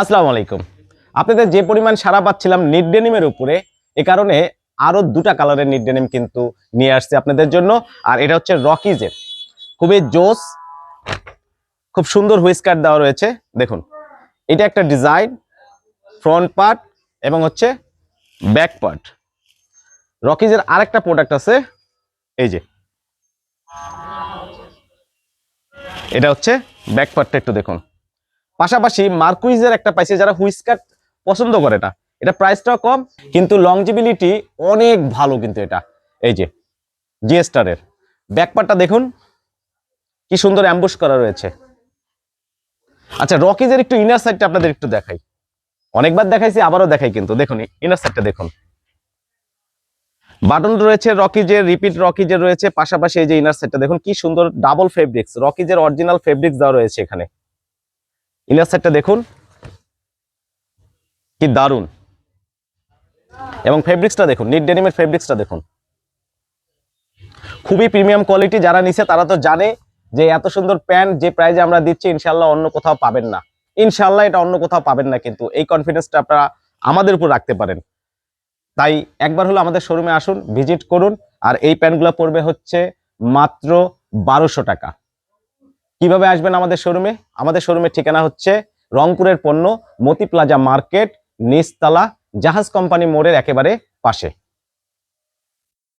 আসসালামু আলাইকুম। আপনাদের যে পরিমাণ সারা পাচ্ছিলাম নিট ডেনিমের উপরে, এ কারণে আরও দুটা কালারের নিট ডেনিম কিন্তু নিয়ে আসছে আপনাদের জন্য। আর এটা হচ্ছে রকিজের খুবই জোস, খুব সুন্দর হুইস্কার দেওয়া রয়েছে। দেখুন, এটা একটা ডিজাইন, ফ্রন্ট পার্ট এবং হচ্ছে ব্যাক পার্ট। রকিজের আরেকটা প্রোডাক্ট আছে, এই যে। এটা হচ্ছে ব্যাক পার্টটা একটু দেখুন। পাশাপাশি মার্কুইজের একটা পাইছে যারা হুইস্কার পছন্দ করে না। এটা প্রাইসটাও কম, কিন্তু লংজিবিলিটি অনেক ভালো কিন্তু এটা। এই যে জিএস্টারের ব্যাকপারটা দেখুন, কি সুন্দর অ্যাম্বুশ করা রয়েছে। আচ্ছা রকিজের একটু ইনার সাইডটা আপনাদের একটু দেখাই। অনেকবার দেখাইছি, আবারও দেখাই কিন্তু। দেখুন ইনার সাইডটা দেখুন। বাটন রয়েছে রকিজের রিপিট রকিজের রয়েছে। পাশাপাশি এই যে ইনার সাইডটা দেখুন, কি সুন্দর ডাবল ফেব্রিক্স রকিজের অরিজিনাল ফেব্রিক্স দেওয়া রয়েছে এখানে। ইনার সাইডটা দেখুন। কি দারুণ এবং ফেব্রিক্সটা দেখুন নিট ডেনিমের ফেব্রিক্সটা দেখুন। খুবই প্রিমিয়াম কোয়ালিটি যারা নিছে, তারা তো জানে যে এত সুন্দর প্যান্ট যে প্রাইজে আমরা দিচ্ছি ইনশাল্লাহ অন্য কোথাও পাবেন না। ইনশাল্লাহ এটা অন্য কোথাও পাবেন না, কিন্তু এই কনফিডেন্সটা আপনারা আমাদের উপর রাখতে পারেন। তাই একবার হলো আমাদের শোরুমে আসুন ভিজিট করুন, আর এই প্যান্টগুলো পড়বে হচ্ছে মাত্র বারোশো টাকা। কীভাবে আসবেন আমাদের শোরুমে আমাদের শোরুমের ঠিকানা হচ্ছে রংপুরের পণ্য, মতি প্লাজা মার্কেট, নিচতলা, জাহাজ কোম্পানি মোড়ের একেবারে পাশে।